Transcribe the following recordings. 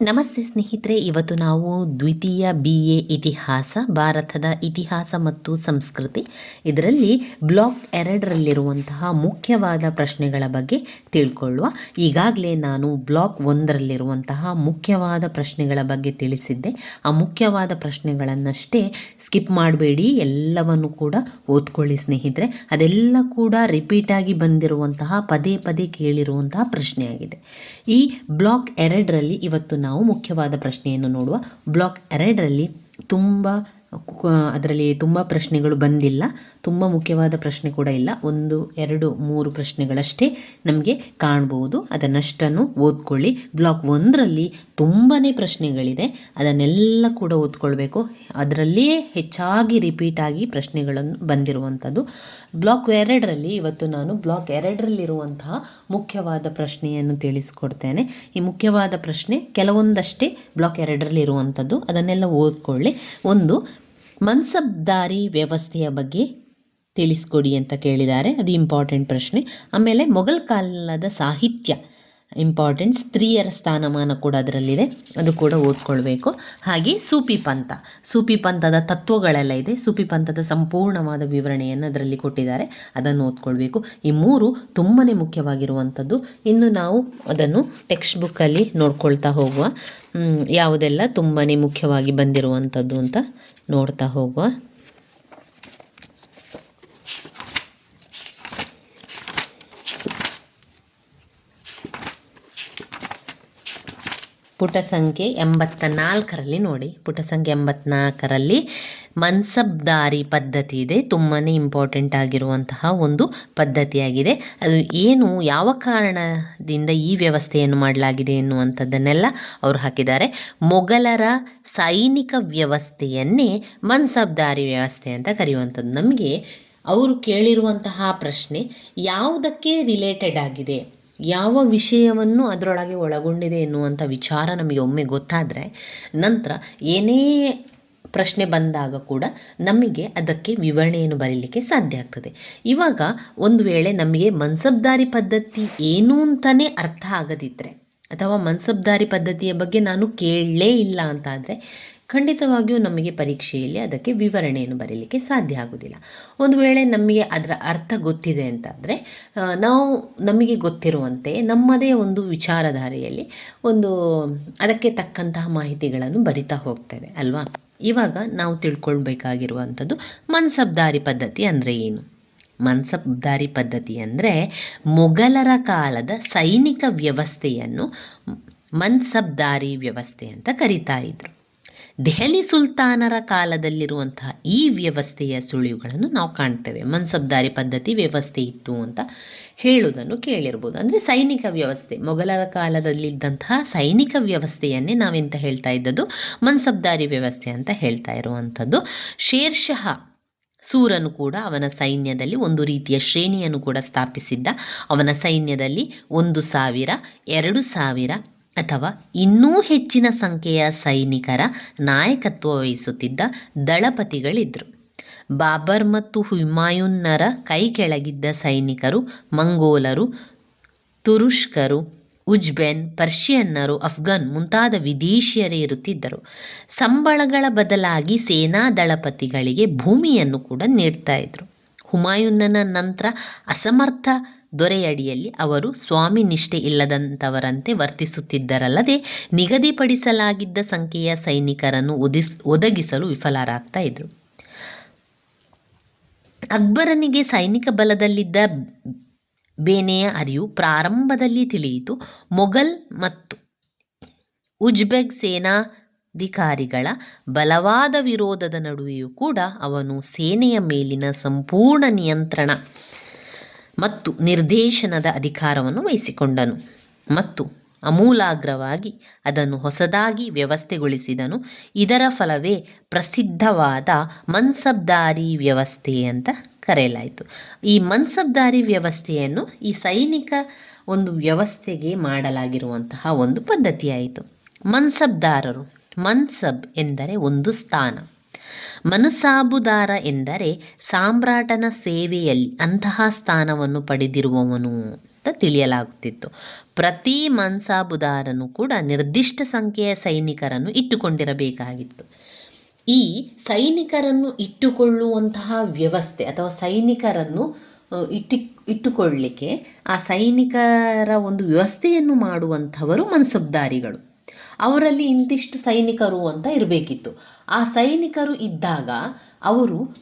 ನಮಸ್ತೆ ಸ್ನೇಹಿತರೆ, ಇವತ್ತು ನಾವು ದ್ವಿತೀಯ ಬಿ ಎ ಇತಿಹಾಸ, ಭಾರತದ ಇತಿಹಾಸ ಮತ್ತು ಸಂಸ್ಕೃತಿ, ಇದರಲ್ಲಿ ಬ್ಲಾಕ್ ಎರಡರಲ್ಲಿರುವಂತಹ ಮುಖ್ಯವಾದ ಪ್ರಶ್ನೆಗಳ ಬಗ್ಗೆ ತಿಳ್ಕೊಳ್ಳುವ. ಈಗಾಗಲೇ ನಾನು ಬ್ಲಾಕ್ ಒಂದರಲ್ಲಿರುವಂತಹ ಮುಖ್ಯವಾದ ಪ್ರಶ್ನೆಗಳ ಬಗ್ಗೆ ತಿಳಿಸಿದ್ದೆ. ಆ ಮುಖ್ಯವಾದ ಪ್ರಶ್ನೆಗಳನ್ನಷ್ಟೇ ಸ್ಕಿಪ್ ಮಾಡಬೇಡಿ, ಎಲ್ಲವನ್ನು ಕೂಡ ಓದ್ಕೊಳ್ಳಿ ಸ್ನೇಹಿತರೆ. ಅದೆಲ್ಲ ಕೂಡ ರಿಪೀಟಾಗಿ ಬಂದಿರುವಂತಹ ಪದೇ ಪದೇ ಕೇಳಿರುವಂತಹ ಪ್ರಶ್ನೆಯಾಗಿದೆ. ಈ ಬ್ಲಾಕ್ ಎರಡರಲ್ಲಿ ಇವತ್ತು ನಾವು ಮುಖ್ಯವಾದ ಪ್ರಶ್ನೆಯನ್ನು ನೋಡುವ ಬ್ಲಾಕ್ ಎರಡರಲ್ಲಿ ತುಂಬ ಅದರಲ್ಲಿ ತುಂಬ ಪ್ರಶ್ನೆಗಳು ಬಂದಿಲ್ಲ. ತುಂಬ ಮುಖ್ಯವಾದ ಪ್ರಶ್ನೆ ಕೂಡ ಇಲ್ಲ. ಒಂದು, ಎರಡು, ಮೂರು ಪ್ರಶ್ನೆಗಳಷ್ಟೇ ನಮಗೆ ಕಾಣ್ಬೋದು. ಅದನ್ನಷ್ಟನ್ನು ಓದ್ಕೊಳ್ಳಿ. ಬ್ಲಾಕ್ ಒಂದರಲ್ಲಿ ತುಂಬಾ ಪ್ರಶ್ನೆಗಳಿದೆ. ಅದನ್ನೆಲ್ಲ ಕೂಡ ಓದ್ಕೊಳ್ಬೇಕು. ಅದರಲ್ಲಿಯೇ ಹೆಚ್ಚಾಗಿ ರಿಪೀಟಾಗಿ ಪ್ರಶ್ನೆಗಳನ್ನು ಬಂದಿರುವಂಥದ್ದು. ಬ್ಲಾಕ್ ಎರಡರಲ್ಲಿ ಇವತ್ತು ನಾನು ಬ್ಲಾಕ್ ಎರಡರಲ್ಲಿರುವಂತಹ ಮುಖ್ಯವಾದ ಪ್ರಶ್ನೆಯನ್ನು ತಿಳಿಸ್ಕೊಡ್ತೇನೆ. ಈ ಮುಖ್ಯವಾದ ಪ್ರಶ್ನೆ ಕೆಲವೊಂದಷ್ಟೇ ಬ್ಲಾಕ್ ಎರಡರಲ್ಲಿರುವಂಥದ್ದು. ಅದನ್ನೆಲ್ಲ ಓದ್ಕೊಳ್ಳಿ. ಒಂದು, ಮನ್ಸಬ್ದಾರಿ ವ್ಯವಸ್ಥೆಯ ಬಗ್ಗೆ ತಿಳಿಸ್ಕೊಡಿ ಅಂತ ಕೇಳಿದ್ದಾರೆ. ಅದು ಇಂಪಾರ್ಟೆಂಟ್ ಪ್ರಶ್ನೆ. ಆಮೇಲೆ ಮೊಘಲ್ ಕಾಲದ ಸಾಹಿತ್ಯ ಇಂಪಾರ್ಟೆಂಟ್ ಸ್ತ್ರೀಯರ ಸ್ಥಾನಮಾನ ಕೂಡ ಅದರಲ್ಲಿದೆ. ಅದು ಕೂಡ ಓದ್ಕೊಳ್ಬೇಕು. ಹಾಗೆ ಸೂಪಿ ಪಂಥ. ಸೂಪಿ ಪಂಥದ ತತ್ವಗಳೆಲ್ಲ ಇದೆ. ಸೂಪಿ ಪಂಥದ ಸಂಪೂರ್ಣವಾದ ವಿವರಣೆಯನ್ನು ಅದರಲ್ಲಿ ಕೊಟ್ಟಿದ್ದಾರೆ. ಅದನ್ನು ಓದ್ಕೊಳ್ಬೇಕು. ಈ ಮೂರು ತುಂಬಾ ಮುಖ್ಯವಾಗಿರುವಂಥದ್ದು. ಇನ್ನು ನಾವು ಅದನ್ನು ಟೆಕ್ಸ್ಟ್ ಬುಕ್ಕಲ್ಲಿ ನೋಡ್ಕೊಳ್ತಾ ಹೋಗುವ. ಯಾವುದೆಲ್ಲ ತುಂಬಾ ಮುಖ್ಯವಾಗಿ ಬಂದಿರುವಂಥದ್ದು ಅಂತ ನೋಡ್ತಾ ಹೋಗುವ. ಪುಟ ಸಂಖ್ಯೆ ಎಂಬತ್ತ ನಾಲ್ಕರಲ್ಲಿ ನೋಡಿ. ಪುಟ ಸಂಖ್ಯೆ ಎಂಬತ್ನಾಲ್ಕರಲ್ಲಿ ಮನ್ಸಬ್ದಾರಿ ಪದ್ಧತಿ ಇದೆ. ತುಂಬಾ ಇಂಪಾರ್ಟೆಂಟ್ ಆಗಿರುವಂತಹ ಒಂದು ಪದ್ಧತಿಯಾಗಿದೆ. ಅದು ಏನು, ಯಾವ ಕಾರಣದಿಂದ ಈ ವ್ಯವಸ್ಥೆಯನ್ನು ಮಾಡಲಾಗಿದೆ ಎನ್ನುವಂಥದ್ದನ್ನೆಲ್ಲ ಅವರು ಹಾಕಿದ್ದಾರೆ. ಮೊಘಲರ ಸೈನಿಕ ವ್ಯವಸ್ಥೆಯನ್ನೇ ಮನ್ಸಬ್ದಾರಿ ವ್ಯವಸ್ಥೆ ಅಂತ ಕರೆಯುವಂಥದ್ದು. ನಮಗೆ ಅವರು ಕೇಳಿರುವಂತಹ ಪ್ರಶ್ನೆ ಯಾವುದಕ್ಕೆ ರಿಲೇಟೆಡ್ ಆಗಿದೆ? ಯಾವ ವಿಷಯವನ್ನು ಅದರೊಳಗೆ ಒಳಗೊಂಡಿದೆ ಎನ್ನುವಂಥ ವಿಚಾರ ನಮಗೆ ಒಮ್ಮೆ ಗೊತ್ತಾದರೆ ನಂತರ ಏನೇ ಪ್ರಶ್ನೆ ಬಂದಾಗ ಕೂಡ ನಮಗೆ ಅದಕ್ಕೆ ವಿವರಣೆಯನ್ನು ಬರೀಲಿಕ್ಕೆ ಸಾಧ್ಯ ಆಗ್ತದೆ. ಇವಾಗ ಒಂದು ವೇಳೆ ನಮಗೆ ಮನ್ಸಬ್ದಾರಿ ಪದ್ಧತಿ ಏನು ಅಂತಲೇ ಅರ್ಥ ಆಗದಿದ್ದರೆ ಅಥವಾ ಮನ್ಸಬ್ದಾರಿ ಪದ್ಧತಿಯ ಬಗ್ಗೆ ನಾನು ಕೇಳಲೇ ಇಲ್ಲ ಅಂತಾದರೆ ಖಂಡಿತವಾಗಿಯೂ ನಮಗೆ ಪರೀಕ್ಷೆಯಲ್ಲಿ ಅದಕ್ಕೆ ವಿವರಣೆಯನ್ನು ಬರೀಲಿಕ್ಕೆ ಸಾಧ್ಯ ಆಗೋದಿಲ್ಲ ಒಂದು ವೇಳೆ ನಮಗೆ ಅದರ ಅರ್ಥ ಗೊತ್ತಿದೆ ಅಂತಾದರೆ ನಾವು ನಮಗೆ ಗೊತ್ತಿರುವಂತೆ ನಮ್ಮದೇ ಒಂದು ವಿಚಾರಧಾರೆಯಲ್ಲಿ ಒಂದು ಅದಕ್ಕೆ ತಕ್ಕಂತಹ ಮಾಹಿತಿಗಳನ್ನು ಬರಿತಾ ಹೋಗ್ತೇವೆ, ಅಲ್ವಾ? ಇವಾಗ ನಾವು ತಿಳ್ಕೊಳ್ಬೇಕಾಗಿರುವಂಥದ್ದು ಮನ್ಸಬ್ದಾರಿ ಪದ್ಧತಿ ಅಂದರೆ ಏನು? ಮನ್ಸಬ್ದಾರಿ ಪದ್ಧತಿ ಅಂದರೆ ಮೊಘಲರ ಕಾಲದ ಸೈನಿಕ ವ್ಯವಸ್ಥೆಯನ್ನು ಮನ್ಸಬ್ದಾರಿ ವ್ಯವಸ್ಥೆ ಅಂತ ಕರಿತಾ ಇದ್ರು. ದೆಹಲಿ ಸುಲ್ತಾನರ ಕಾಲದಲ್ಲಿರುವಂತಹ ಈ ವ್ಯವಸ್ಥೆಯ ಸುಳಿವುಗಳನ್ನು ನಾವು ಕಾಣ್ತೇವೆ. ಮನ್ಸಬ್ದಾರಿ ಪದ್ಧತಿ ವ್ಯವಸ್ಥೆ ಇತ್ತು ಅಂತ ಹೇಳುವುದನ್ನು ಕೇಳಿರ್ಬೋದು. ಅಂದರೆ ಸೈನಿಕ ವ್ಯವಸ್ಥೆ, ಮೊಘಲರ ಕಾಲದಲ್ಲಿದ್ದಂತಹ ಸೈನಿಕ ವ್ಯವಸ್ಥೆಯನ್ನೇ ನಾವೆಂತ ಹೇಳ್ತಾ ಇದ್ದದ್ದು? ಮನ್ಸಬ್ದಾರಿ ವ್ಯವಸ್ಥೆ ಅಂತ ಹೇಳ್ತಾ ಇರುವಂಥದ್ದು. ಶೇರ್ಷಃ ಸೂರನು ಕೂಡ ಅವನ ಸೈನ್ಯದಲ್ಲಿ ಒಂದು ರೀತಿಯ ಶ್ರೇಣಿಯನ್ನು ಕೂಡ ಸ್ಥಾಪಿಸಿದ್ದ. ಅವನ ಸೈನ್ಯದಲ್ಲಿ ಒಂದು ಸಾವಿರ, ಎರಡು ಸಾವಿರ ಅಥವಾ ಇನ್ನೂ ಹೆಚ್ಚಿನ ಸಂಖ್ಯೆಯ ಸೈನಿಕರ ನಾಯಕತ್ವ ವಹಿಸುತ್ತಿದ್ದ ದಳಪತಿಗಳಿದ್ದರು ಬಾಬರ್ ಮತ್ತು ಹುಮಾಯೂನ್ನರ ಕೈ ಕೆಳಗಿದ್ದ ಸೈನಿಕರು ಮಂಗೋಲರು, ತುರುಷ್ಕರು, ಉಜ್ಬೆನ್, ಪರ್ಷಿಯನ್ನರು, ಅಫ್ಘನ್ ಮುಂತಾದ ವಿದೇಶಿಯರೇ ಇರುತ್ತಿದ್ದರು. ಸಂಬಳಗಳ ಬದಲಾಗಿ ಸೇನಾ ದಳಪತಿಗಳಿಗೆ ಭೂಮಿಯನ್ನು ಕೂಡ ನೀಡ್ತಾ ಇದ್ದರು ಹುಮಾಯೂನ್ನನ ನಂತರ ಅಸಮರ್ಥ ದೊರೆಯಡಿಯಲ್ಲಿ ಅವರು ಸ್ವಾಮಿ ನಿಷ್ಠೆ ಇಲ್ಲದಂಥವರಂತೆ ವರ್ತಿಸುತ್ತಿದ್ದರಲ್ಲದೆ ನಿಗದಿಪಡಿಸಲಾಗಿದ್ದ ಸಂಖ್ಯೆಯ ಸೈನಿಕರನ್ನು ಒದಿಸ್, ಒದಗಿಸಲು ವಿಫಲರಾಗ್ತಾ ಇದ್ದರು ಅಕ್ಬರನಿಗೆ ಸೈನಿಕ ಬಲದಲ್ಲಿದ್ದ ಬೇನೆಯ ಅರಿವು ಪ್ರಾರಂಭದಲ್ಲಿ ತಿಳಿಯಿತು. ಮೊಘಲ್ ಮತ್ತು ಉಜ್ಬೆಗ್ ಸೇನಾಧಿಕಾರಿಗಳ ಬಲವಾದ ವಿರೋಧದ ನಡುವೆಯೂ ಕೂಡ ಅವನು ಸೇನೆಯ ಮೇಲಿನ ಸಂಪೂರ್ಣ ನಿಯಂತ್ರಣ ಮತ್ತು ನಿರ್ದೇಶನದ ಅಧಿಕಾರವನ್ನು ವಹಿಸಿಕೊಂಡನು. ಮತ್ತು ಅಮೂಲಾಗ್ರವಾಗಿ ಅದನ್ನು ಹೊಸದಾಗಿ ವ್ಯವಸ್ಥೆಗೊಳಿಸಿದನು. ಇದರ ಫಲವೇ ಪ್ರಸಿದ್ಧವಾದ ಮನ್ಸಬ್ದಾರಿ ವ್ಯವಸ್ಥೆ ಅಂತ ಕರೆಯಲಾಯಿತು. ಈ ಮನ್ಸಬ್ದಾರಿ ವ್ಯವಸ್ಥೆಯನ್ನು ಈ ಸೈನಿಕ ಒಂದು ವ್ಯವಸ್ಥೆಗೆ ಮಾಡಲಾಗಿರುವಂತಹ ಒಂದು ಪದ್ಧತಿಯಾಯಿತು. ಮನ್ಸಬ್ದಾರರು ಮನ್ಸಬ್ ಎಂದರೆ ಒಂದು ಸ್ಥಾನ. ಮನಸಾಬುದಾರ ಎಂದರೆ ಸಾಮ್ರಾಟನ ಸೇವೆಯಲ್ಲಿ ಅಂತಹ ಸ್ಥಾನವನ್ನು ಪಡೆದಿರುವವನು ಅಂತ ತಿಳಿಯಲಾಗುತ್ತಿತ್ತು. ಪ್ರತಿ ಮನ್ಸಾಬುದಾರನು ಕೂಡ ನಿರ್ದಿಷ್ಟ ಸಂಖ್ಯೆಯ ಸೈನಿಕರನ್ನು ಇಟ್ಟುಕೊಂಡಿರಬೇಕಾಗಿತ್ತು. ಈ ಸೈನಿಕರನ್ನು ಇಟ್ಟುಕೊಳ್ಳುವಂತಹ ವ್ಯವಸ್ಥೆ ಅಥವಾ ಸೈನಿಕರನ್ನು ಇಟ್ಟಿ ಇಟ್ಟುಕೊಳ್ಳಲಿಕ್ಕೆ ಆ ಸೈನಿಕರ ಒಂದು ವ್ಯವಸ್ಥೆಯನ್ನು ಮಾಡುವಂಥವರು ಮನ್ಸಬ್ದಾರಿಗಳು ಅವರಲ್ಲಿ ಇಂತಿಷ್ಟು ಸೈನಿಕರು ಅಂತ ಇರಬೇಕಿತ್ತು. ಆ ಸೈನಿಕರು ಇದ್ದಾಗ ಅವರು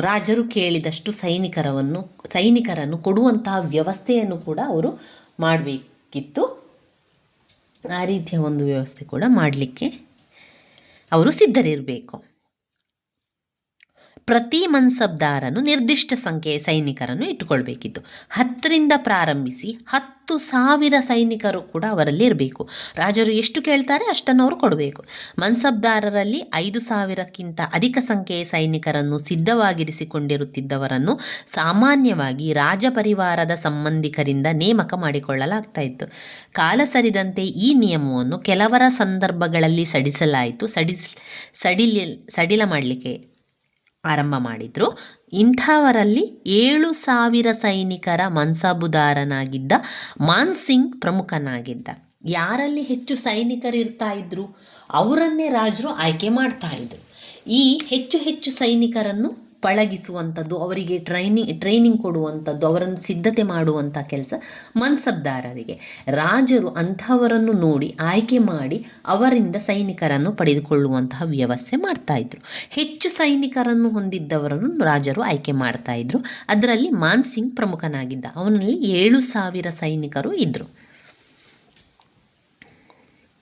ರಾಜರು ಕೇಳಿದಷ್ಟು ಸೈನಿಕರವನ್ನು, ಸೈನಿಕರನ್ನು ಕೊಡುವಂತಹ ವ್ಯವಸ್ಥೆಯನ್ನು ಕೂಡ ಅವರು ಮಾಡಬೇಕಿತ್ತು. ಆ ರೀತಿಯ ಒಂದು ವ್ಯವಸ್ಥೆ ಕೂಡ ಮಾಡಲಿಕ್ಕೆ ಅವರು ಸಿದ್ಧರಿರಬೇಕು. ಪ್ರತಿ ಮನ್ಸಬ್ದಾರನು ನಿರ್ದಿಷ್ಟ ಸಂಖ್ಯೆಯ ಸೈನಿಕರನ್ನು ಇಟ್ಟುಕೊಳ್ಬೇಕಿತ್ತು. ಹತ್ತರಿಂದ ಪ್ರಾರಂಭಿಸಿ ಹತ್ತು ಸಾವಿರ ಸೈನಿಕರು ಕೂಡ ಅವರಲ್ಲಿ ಇರಬೇಕು ರಾಜರು ಎಷ್ಟು ಕೇಳ್ತಾರೆ ಅಷ್ಟನ್ನು ಅವರು ಕೊಡಬೇಕು. ಮನ್ಸಬ್ದಾರರಲ್ಲಿ ಐದು ಸಾವಿರಕ್ಕಿಂತ ಅಧಿಕ ಸಂಖ್ಯೆಯ ಸೈನಿಕರನ್ನು ಸಿದ್ಧವಾಗಿರಿಸಿಕೊಂಡಿರುತ್ತಿದ್ದವರನ್ನು ಸಾಮಾನ್ಯವಾಗಿ ರಾಜಪರಿವಾರದ ಸಂಬಂಧಿಕರಿಂದ ನೇಮಕ ಮಾಡಿಕೊಳ್ಳಲಾಗ್ತಾ ಇತ್ತು ಕಾಲ ಸರಿದಂತೆ ಈ ನಿಯಮವನ್ನು ಕೆಲವರ ಸಂದರ್ಭಗಳಲ್ಲಿ ಸಡಿಸಲಾಯಿತು. ಸಡಿಸ್ ಸಡಿಲಿಲ್ ಸಡಿಲ ಮಾಡಲಿಕ್ಕೆ ಆರಂಭ ಮಾಡಿದರು. ಇಂಥವರಲ್ಲಿ ಏಳು ಸಾವಿರ ಸೈನಿಕರ ಮನ್ಸಬುದಾರನಾಗಿದ್ದ ಮಾನ್ಸಿಂಗ್ ಪ್ರಮುಖನಾಗಿದ್ದ. ಯಾರಲ್ಲಿ ಹೆಚ್ಚು ಸೈನಿಕರು ಇರ್ತಾ ಇದ್ರು? ಅವರನ್ನೇ ರಾಜರು ಆಯ್ಕೆ ಮಾಡ್ತಾ ಇದ್ರು. ಈ ಹೆಚ್ಚು ಹೆಚ್ಚು ಸೈನಿಕರನ್ನು ಪಳಗಿಸುವಂಥದ್ದು, ಅವರಿಗೆ ಟ್ರೈನಿಂಗ್ ಟ್ರೈನಿಂಗ್ ಕೊಡುವಂಥದ್ದು, ಅವರನ್ನು ಸಿದ್ಧತೆ ಮಾಡುವಂಥ ಕೆಲಸ ಮನ್ಸಬ್ದಾರರಿಗೆ. ರಾಜರು ಅಂಥವರನ್ನು ನೋಡಿ ಆಯ್ಕೆ ಮಾಡಿ ಅವರಿಂದ ಸೈನಿಕರನ್ನು ಪಡೆದುಕೊಳ್ಳುವಂತಹ ವ್ಯವಸ್ಥೆ ಮಾಡ್ತಾ ಇದ್ರು. ಹೆಚ್ಚು ಸೈನಿಕರನ್ನು ಹೊಂದಿದ್ದವರನ್ನು ರಾಜರು ಆಯ್ಕೆ ಮಾಡ್ತಾ ಇದ್ರು. ಅದರಲ್ಲಿ ಮಾನ್ಸಿಂಗ್ ಪ್ರಮುಖನಾಗಿದ್ದ. ಅವನಲ್ಲಿ ಏಳು ಸಾವಿರ ಸೈನಿಕರು ಇದ್ದರು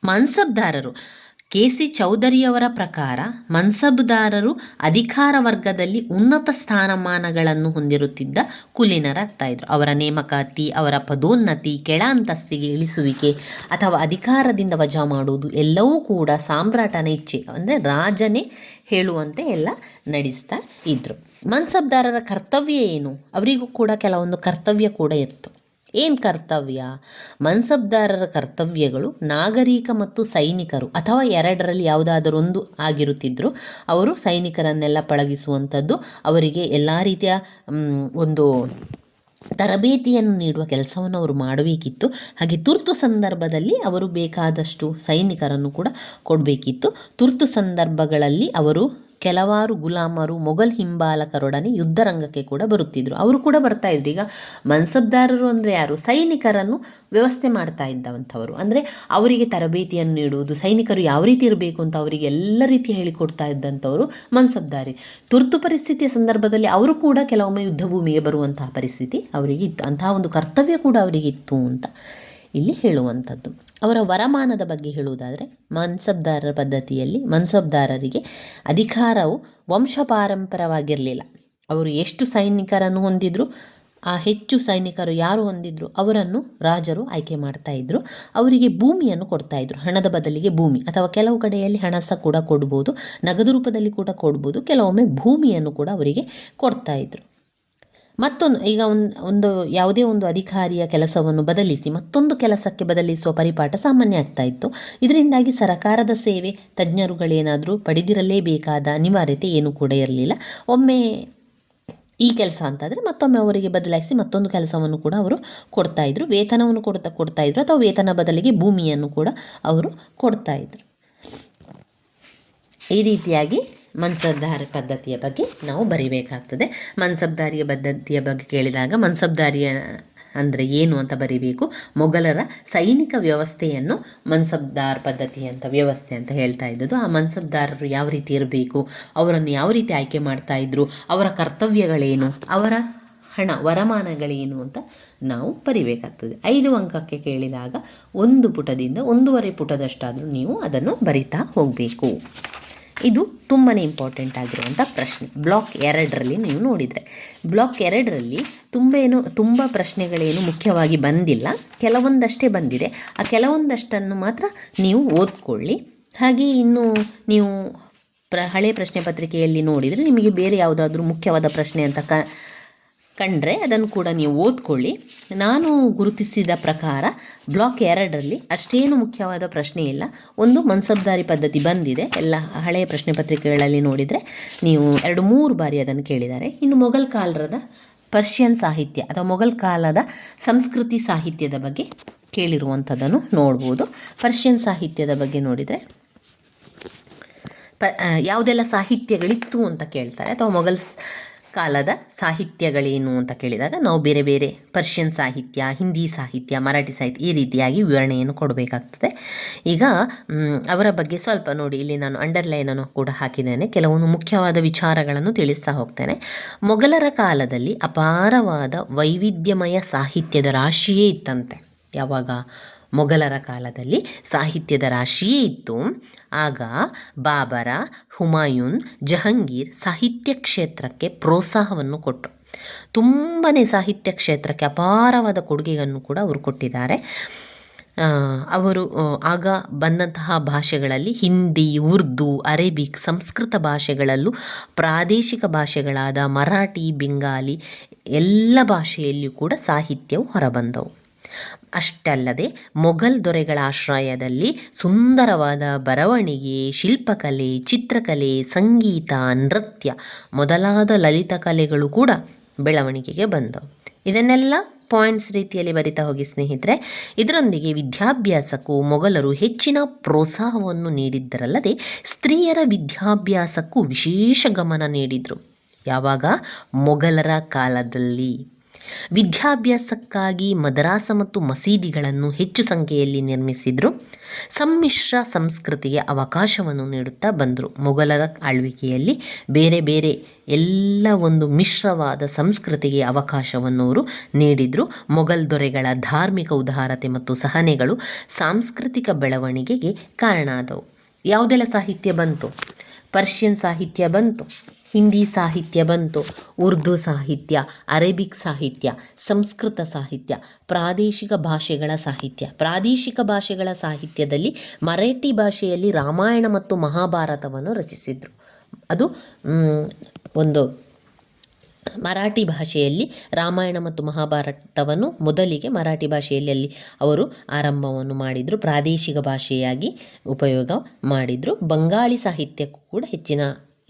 ಮನ್ಸಬ್ದಾರರು ಕೆ ಸಿ ಚೌಧರಿಯವರ ಪ್ರಕಾರ ಮನ್ಸಬ್ದಾರರು ಅಧಿಕಾರ ವರ್ಗದಲ್ಲಿ ಉನ್ನತ ಸ್ಥಾನಮಾನಗಳನ್ನು ಹೊಂದಿರುತ್ತಿದ್ದ ಕುಲೀನರಾಗ್ತಾ ಇದ್ರು. ಅವರ ನೇಮಕಾತಿ, ಅವರ ಪದೋನ್ನತಿ ಕೆಳ ಅಂತಸ್ತಿಗೆ ಇಳಿಸುವಿಕೆ ಅಥವಾ ಅಧಿಕಾರದಿಂದ ವಜಾ ಮಾಡುವುದು ಎಲ್ಲವೂ ಕೂಡ ಸಾಮ್ರಾಟನ ಇಚ್ಛೆ, ಅಂದರೆ ರಾಜನೇ ಹೇಳುವಂತೆ ಎಲ್ಲ ನಡೆಸ್ತಾ ಇದ್ದರು ಮನ್ಸಬ್ದಾರರ ಕರ್ತವ್ಯ ಏನು? ಅವರಿಗೂ ಕೂಡ ಕೆಲವೊಂದು ಕರ್ತವ್ಯ ಕೂಡ ಇತ್ತು. ಏನು ಕರ್ತವ್ಯ? ಮನ್ಸಬ್ದಾರರ ಕರ್ತವ್ಯಗಳು ನಾಗರಿಕ ಮತ್ತು ಸೈನಿಕರು. ಅಥವಾ ಎರಡರಲ್ಲಿ ಯಾವುದಾದರೊಂದು ಆಗಿರುತ್ತಿದ್ದರು ಅವರು ಸೈನಿಕರನ್ನೆಲ್ಲ ಪಳಗಿಸುವಂಥದ್ದು ಅವರಿಗೆ ಎಲ್ಲ ರೀತಿಯ ಒಂದು ತರಬೇತಿಯನ್ನು ನೀಡುವ ಕೆಲಸವನ್ನು ಅವರು ಮಾಡಬೇಕಿತ್ತು. ಹಾಗೆ ತುರ್ತು ಸಂದರ್ಭದಲ್ಲಿ ಅವರು ಬೇಕಾದಷ್ಟು ಸೈನಿಕರನ್ನು ಕೂಡ ಕೊಡಬೇಕಿತ್ತು. ತುರ್ತು ಸಂದರ್ಭಗಳಲ್ಲಿ ಅವರು ಕೆಲವಾರು ಗುಲಾಮರು ಮೊಘಲ್ ಹಿಂಬಾಲಕರೊಡನೆ ಯುದ್ಧರಂಗಕ್ಕೆ ಕೂಡ ಬರುತ್ತಿದ್ದರು ಅವರು ಕೂಡ ಬರ್ತಾ ಇದ್ರು. ಈಗ ಮನ್ಸಬ್ದಾರರು ಅಂದರೆ ಯಾರು? ಸೈನಿಕರನ್ನು ವ್ಯವಸ್ಥೆ ಮಾಡ್ತಾ ಇದ್ದವಂಥವರು. ಅಂದರೆ ಅವರಿಗೆ ತರಬೇತಿಯನ್ನು ನೀಡುವುದು, ಸೈನಿಕರು ಯಾವ ರೀತಿ ಇರಬೇಕು ಅಂತ ಅವರಿಗೆ ಎಲ್ಲ ರೀತಿ ಹೇಳಿಕೊಡ್ತಾ ಇದ್ದಂಥವರು ಮನ್ಸಬ್ದಾರಿ. ತುರ್ತು ಪರಿಸ್ಥಿತಿಯ ಸಂದರ್ಭದಲ್ಲಿ ಅವರು ಕೂಡ ಕೆಲವೊಮ್ಮೆ ಯುದ್ಧ ಭೂಮಿಗೆ ಬರುವಂತಹ ಪರಿಸ್ಥಿತಿ ಅವರಿಗೆ ಇತ್ತು. ಅಂತಹ ಒಂದು ಕರ್ತವ್ಯ ಕೂಡ ಅವರಿಗೆ ಇತ್ತು ಅಂತ ಇಲ್ಲಿ ಹೇಳುವಂಥದ್ದು. ಅವರ ವರಮಾನದ ಬಗ್ಗೆ ಹೇಳುವುದಾದರೆ, ಮನ್ಸಬ್ದಾರರ ಪದ್ಧತಿಯಲ್ಲಿ ಮನ್ಸಬ್ದಾರರಿಗೆ ಅಧಿಕಾರವು ವಂಶಪಾರಂಪರವಾಗಿರಲಿಲ್ಲ. ಅವರು ಎಷ್ಟು ಸೈನಿಕರನ್ನು ಹೊಂದಿದ್ರು, ಆ ಹೆಚ್ಚು ಸೈನಿಕರು ಯಾರು ಹೊಂದಿದ್ರು, ಅವರನ್ನು ರಾಜರು ಆಯ್ಕೆ ಮಾಡ್ತಾ ಇದ್ರು. ಅವರಿಗೆ ಭೂಮಿಯನ್ನು ಕೊಡ್ತಾ ಇದ್ರು. ಹಣದ ಬದಲಿಗೆ ಭೂಮಿ. ಅಥವಾ ಕೆಲವು ಕಡೆಯಲ್ಲಿ ಹಣ ಸಹ ಕೂಡ ಕೊಡ್ಬೋದು, ನಗದು ರೂಪದಲ್ಲಿ ಕೂಡ ಕೊಡ್ಬೋದು, ಕೆಲವೊಮ್ಮೆ ಭೂಮಿಯನ್ನು ಕೂಡ ಅವರಿಗೆ ಕೊಡ್ತಾ ಇದ್ರು. ಮತ್ತೊಂದು, ಈಗ ಒಂದು ಯಾವುದೇ ಒಂದು ಅಧಿಕಾರಿಯ ಕೆಲಸವನ್ನು ಬದಲಿಸಿ, ಮತ್ತೊಂದು ಕೆಲಸಕ್ಕೆ ಬದಲಿಸುವ ಪರಿಪಾಠ ಸಾಮಾನ್ಯ ಆಗ್ತಾ ಇತ್ತು. ಇದರಿಂದಾಗಿ ಸರಕಾರದ ಸೇವೆ ತಜ್ಞರುಗಳೇನಾದರೂ ಪಡೆದಿರಲೇಬೇಕಾದ ಅನಿವಾರ್ಯತೆ ಏನೂ ಕೂಡ ಇರಲಿಲ್ಲ. ಒಮ್ಮೆ ಈ ಕೆಲಸ ಅಂತಾದರೆ ಮತ್ತೊಮ್ಮೆ ಅವರಿಗೆ ಬದಲಾಯಿಸಿ ಮತ್ತೊಂದು ಕೆಲಸವನ್ನು ಕೂಡ ಅವರು ಕೊಡ್ತಾ ಇದ್ರು. ವೇತನವನ್ನು ಕೊಡ್ತಾ ಕೊಡ್ತಾ ಇದ್ರು. ಅಥವಾ ವೇತನ ಬದಲಿಗೆ ಭೂಮಿಯನ್ನು ಕೂಡ ಅವರು ಕೊಡ್ತಾ ಇದ್ರು. ಈ ರೀತಿಯಾಗಿ ಮನ್ಸಬ್ದಾರಿ ಪದ್ಧತಿಯ ಬಗ್ಗೆ ನಾವು ಬರಿಬೇಕಾಗ್ತದೆ. ಮನ್ಸಬ್ದಾರಿಯ ಪದ್ಧತಿಯ ಬಗ್ಗೆ ಕೇಳಿದಾಗ ಮನ್ಸಬ್ದಾರಿಯ ಅಂದರೆ ಏನು ಅಂತ ಬರಿಬೇಕು? ಮೊಘಲರ ಸೈನಿಕ ವ್ಯವಸ್ಥೆಯನ್ನು ಮನ್ಸಬ್ದಾರ್ ಪದ್ಧತಿ ಅಂತ, ವ್ಯವಸ್ಥೆ ಅಂತ ಹೇಳ್ತಾ ಇದ್ದದ್ದು. ಆ ಮನ್ಸಬ್ದಾರರು ಯಾವ ರೀತಿ ಇರಬೇಕು? ಅವರನ್ನು ಯಾವ ರೀತಿ ಆಯ್ಕೆ ಮಾಡ್ತಾ ಇದ್ರು? ಅವರ ಕರ್ತವ್ಯಗಳೇನು? ಅವರ ಹಣ, ವರಮಾನಗಳೇನು ಅಂತ ನಾವು ಬರಿಬೇಕಾಗ್ತದೆ. ಐದು ಅಂಕಕ್ಕೆ ಕೇಳಿದಾಗ ಒಂದು ಪುಟದಿಂದ ಒಂದೂವರೆ ಪುಟದಷ್ಟಾದರೂ ನೀವು ಅದನ್ನು ಬರಿತಾ ಹೋಗಬೇಕು. ಇದು ತುಂಬಾ ಇಂಪಾರ್ಟೆಂಟ್ ಆಗಿರುವಂಥ ಪ್ರಶ್ನೆ. ಬ್ಲಾಕ್ ಎರಡರಲ್ಲಿ ನೀವು ನೋಡಿದರೆ. ಬ್ಲಾಕ್ ಎರಡರಲ್ಲಿ ತುಂಬ ಏನು, ತುಂಬ ಪ್ರಶ್ನೆಗಳೇನು ಮುಖ್ಯವಾಗಿ ಬಂದಿಲ್ಲ. ಕೆಲವೊಂದಷ್ಟೇ ಬಂದಿದೆ. ಆ ಕೆಲವೊಂದಷ್ಟನ್ನು ಮಾತ್ರ ನೀವು ಓದ್ಕೊಳ್ಳಿ. ಹಾಗೆ ಇನ್ನು ನೀವು ಪ್ರ, ಹಳೆ ಪ್ರಶ್ನೆ ಪತ್ರಿಕೆಯಲ್ಲಿ ನೋಡಿದರೆ ನಿಮಗೆ ಬೇರೆ ಯಾವುದಾದ್ರೂ ಮುಖ್ಯವಾದ ಪ್ರಶ್ನೆ ಅಂತ ಕ ಕಂಡ್ರೆ ಅದನ್ನು ಕೂಡ ನೀವು ಓದ್ಕೊಳ್ಳಿ. ನಾನು ಗುರುತಿಸಿದ ಪ್ರಕಾರ ಬ್ಲಾಕ್ ಎರಡರಲ್ಲಿ ಅಷ್ಟೇನು ಮುಖ್ಯವಾದ ಪ್ರಶ್ನೆ ಇಲ್ಲ. ಒಂದು ಮನ್ಸಬ್ದಾರಿ ಪದ್ಧತಿ ಬಂದಿದೆ. ಎಲ್ಲ ಹಳೆಯ ಪ್ರಶ್ನೆ ಪತ್ರಿಕೆಗಳಲ್ಲಿ ನೋಡಿದರೆ ನೀವು ಎರಡು ಮೂರು ಬಾರಿ ಅದನ್ನು ಕೇಳಿದ್ದಾರೆ. ಇನ್ನು ಮೊಘಲ್ ಕಾಲದ ಪರ್ಷಿಯನ್ ಸಾಹಿತ್ಯ ಅಥವಾ ಮೊಘಲ್ ಕಾಲದ ಸಂಸ್ಕೃತಿ ಸಾಹಿತ್ಯದ ಬಗ್ಗೆ ಕೇಳಿರುವಂಥದ್ದನ್ನು ನೋಡ್ಬೋದು. ಪರ್ಷಿಯನ್ ಸಾಹಿತ್ಯದ ಬಗ್ಗೆ ನೋಡಿದರೆ ಪ ಯಾವುದೆಲ್ಲ ಸಾಹಿತ್ಯಗಳಿತ್ತು ಅಂತ ಕೇಳ್ತಾರೆ ಅಥವಾ ಮೊಘಲ್ ಸ್- ಕಾಲದ ಸಾಹಿತ್ಯಗಳೇನು ಅಂತ ಕೇಳಿದಾಗ ನಾವು ಬೇರೆ ಬೇರೆ ಪರ್ಷಿಯನ್ ಸಾಹಿತ್ಯ, ಹಿಂದಿ ಸಾಹಿತ್ಯ, ಮರಾಠಿ ಸಾಹಿತ್ಯ ಈ ರೀತಿಯಾಗಿ ವಿವರಣೆಯನ್ನು ಕೊಡಬೇಕಾಗ್ತದೆ. ಈಗ ಅವರ ಬಗ್ಗೆ ಸ್ವಲ್ಪ ನೋಡಿ, ಇಲ್ಲಿ ನಾನು ಅಂಡರ್ಲೈನನ್ನು ಕೂಡ ಹಾಕಿದ್ದೇನೆ. ಕೆಲವೊಂದು ಮುಖ್ಯವಾದ ವಿಚಾರಗಳನ್ನು ತಿಳಿಸ್ತಾ ಹೋಗ್ತೇನೆ. ಮೊಘಲರ ಕಾಲದಲ್ಲಿ ಅಪಾರವಾದ ವೈವಿಧ್ಯಮಯ ಸಾಹಿತ್ಯದ ರಾಶಿಯೇ ಇತ್ತಂತೆ. ಯಾವಾಗ? ಮೊಘಲರ ಕಾಲದಲ್ಲಿ ಸಾಹಿತ್ಯದ ರಾಶಿಯೇ ಇತ್ತು. ಆಗ ಬಾಬರ, ಹುಮಾಯೂನ್, ಜಹಂಗೀರ್ ಸಾಹಿತ್ಯ ಕ್ಷೇತ್ರಕ್ಕೆ ಪ್ರೋತ್ಸಾಹವನ್ನು ಕೊಟ್ಟರು ತುಂಬಾ ಸಾಹಿತ್ಯ ಕ್ಷೇತ್ರಕ್ಕೆ ಅಪಾರವಾದ ಕೊಡುಗೆಯನ್ನು ಕೂಡ ಅವರು ಕೊಟ್ಟಿದ್ದಾರೆ. ಅವರು ಆಗ ಬಂದಂತಹ ಭಾಷೆಗಳಲ್ಲಿ ಹಿಂದಿ, ಉರ್ದು, ಅರೇಬಿಕ್, ಸಂಸ್ಕೃತ ಭಾಷೆಗಳಲ್ಲೂ ಪ್ರಾದೇಶಿಕ ಭಾಷೆಗಳಾದ ಮರಾಠಿ, ಬೆಂಗಾಲಿ, ಎಲ್ಲ ಭಾಷೆಯಲ್ಲಿಯೂ ಕೂಡ ಸಾಹಿತ್ಯವು ಹೊರಬಂದವು. ಅಷ್ಟಲ್ಲದೆ ಮೊಘಲ್ ದೊರೆಗಳ ಆಶ್ರಯದಲ್ಲಿ ಸುಂದರವಾದ ಬರವಣಿಗೆ, ಶಿಲ್ಪಕಲೆ, ಚಿತ್ರಕಲೆ, ಸಂಗೀತ, ನೃತ್ಯ ಮೊದಲಾದ ಲಲಿತ ಕಲೆಗಳು ಕೂಡ ಬೆಳವಣಿಗೆಗೆ ಬಂದವು. ಇದನ್ನೆಲ್ಲ ಪಾಯಿಂಟ್ಸ್ ರೀತಿಯಲ್ಲಿ ಬರಿತಾ ಹೋಗಿ ಸ್ನೇಹಿತರೆ, ಇದರೊಂದಿಗೆ ವಿದ್ಯಾಭ್ಯಾಸಕ್ಕೂ ಮೊಘಲರು ಹೆಚ್ಚಿನ ಪ್ರೋತ್ಸಾಹವನ್ನು ನೀಡಿದ್ದರಲ್ಲದೆ ಸ್ತ್ರೀಯರ ವಿದ್ಯಾಭ್ಯಾಸಕ್ಕೂ ವಿಶೇಷ ಗಮನ ನೀಡಿದರು. ಯಾವಾಗ? ಮೊಘಲರ ಕಾಲದಲ್ಲಿ. ವಿದ್ಯಾಭ್ಯಾಸಕ್ಕಾಗಿ ಮದರಾಸ ಮತ್ತು ಮಸೀದಿಗಳನ್ನು ಹೆಚ್ಚು ಸಂಖ್ಯೆಯಲ್ಲಿ ನಿರ್ಮಿಸಿದರು. ಸಮ್ಮಿಶ್ರ ಸಂಸ್ಕೃತಿಗೆ ಅವಕಾಶವನ್ನು ನೀಡುತ್ತಾ ಬಂದರು. ಮೊಘಲರ ಆಳ್ವಿಕೆಯಲ್ಲಿ ಬೇರೆ ಬೇರೆ ಎಲ್ಲ ಒಂದು ಮಿಶ್ರವಾದ ಸಂಸ್ಕೃತಿಗೆ ಅವಕಾಶವನ್ನು ಅವರು ನೀಡಿದರು. ಮೊಘಲ್ ದೊರೆಗಳ ಧಾರ್ಮಿಕ ಉದಾರತೆ ಮತ್ತು ಸಹನೆಗಳು ಸಾಂಸ್ಕೃತಿಕ ಬೆಳವಣಿಗೆಗೆ ಕಾರಣ ಆದವು ಯಾವುದೆಲ್ಲ ಸಾಹಿತ್ಯ ಬಂತು? ಪರ್ಷಿಯನ್ ಸಾಹಿತ್ಯ ಬಂತು. ಹಿಂದಿ ಸಾಹಿತ್ಯ ಬಂತು. ಉರ್ದು ಸಾಹಿತ್ಯ, ಅರೇಬಿಕ್ ಸಾಹಿತ್ಯ, ಸಂಸ್ಕೃತ ಸಾಹಿತ್ಯ, ಪ್ರಾದೇಶಿಕ ಭಾಷೆಗಳ ಸಾಹಿತ್ಯ. ಪ್ರಾದೇಶಿಕ ಭಾಷೆಗಳ ಸಾಹಿತ್ಯದಲ್ಲಿ ಮರಾಠಿ ಭಾಷೆಯಲ್ಲಿ ರಾಮಾಯಣ ಮತ್ತು ಮಹಾಭಾರತವನ್ನು ರಚಿಸಿದರು. ಅದು ಒಂದು ಮರಾಠಿ ಭಾಷೆಯಲ್ಲಿ ರಾಮಾಯಣ ಮತ್ತು ಮಹಾಭಾರತವನ್ನು ಮೊದಲಿಗೆ ಮರಾಠಿ ಭಾಷೆಯಲ್ಲಿ ಅವರು ಆರಂಭವನ್ನು ಮಾಡಿದರು. ಪ್ರಾದೇಶಿಕ ಭಾಷೆಯಾಗಿ ಉಪಯೋಗ ಮಾಡಿದರು. ಬಂಗಾಳಿ ಸಾಹಿತ್ಯಕ್ಕೂ ಕೂಡ ಹೆಚ್ಚಿನ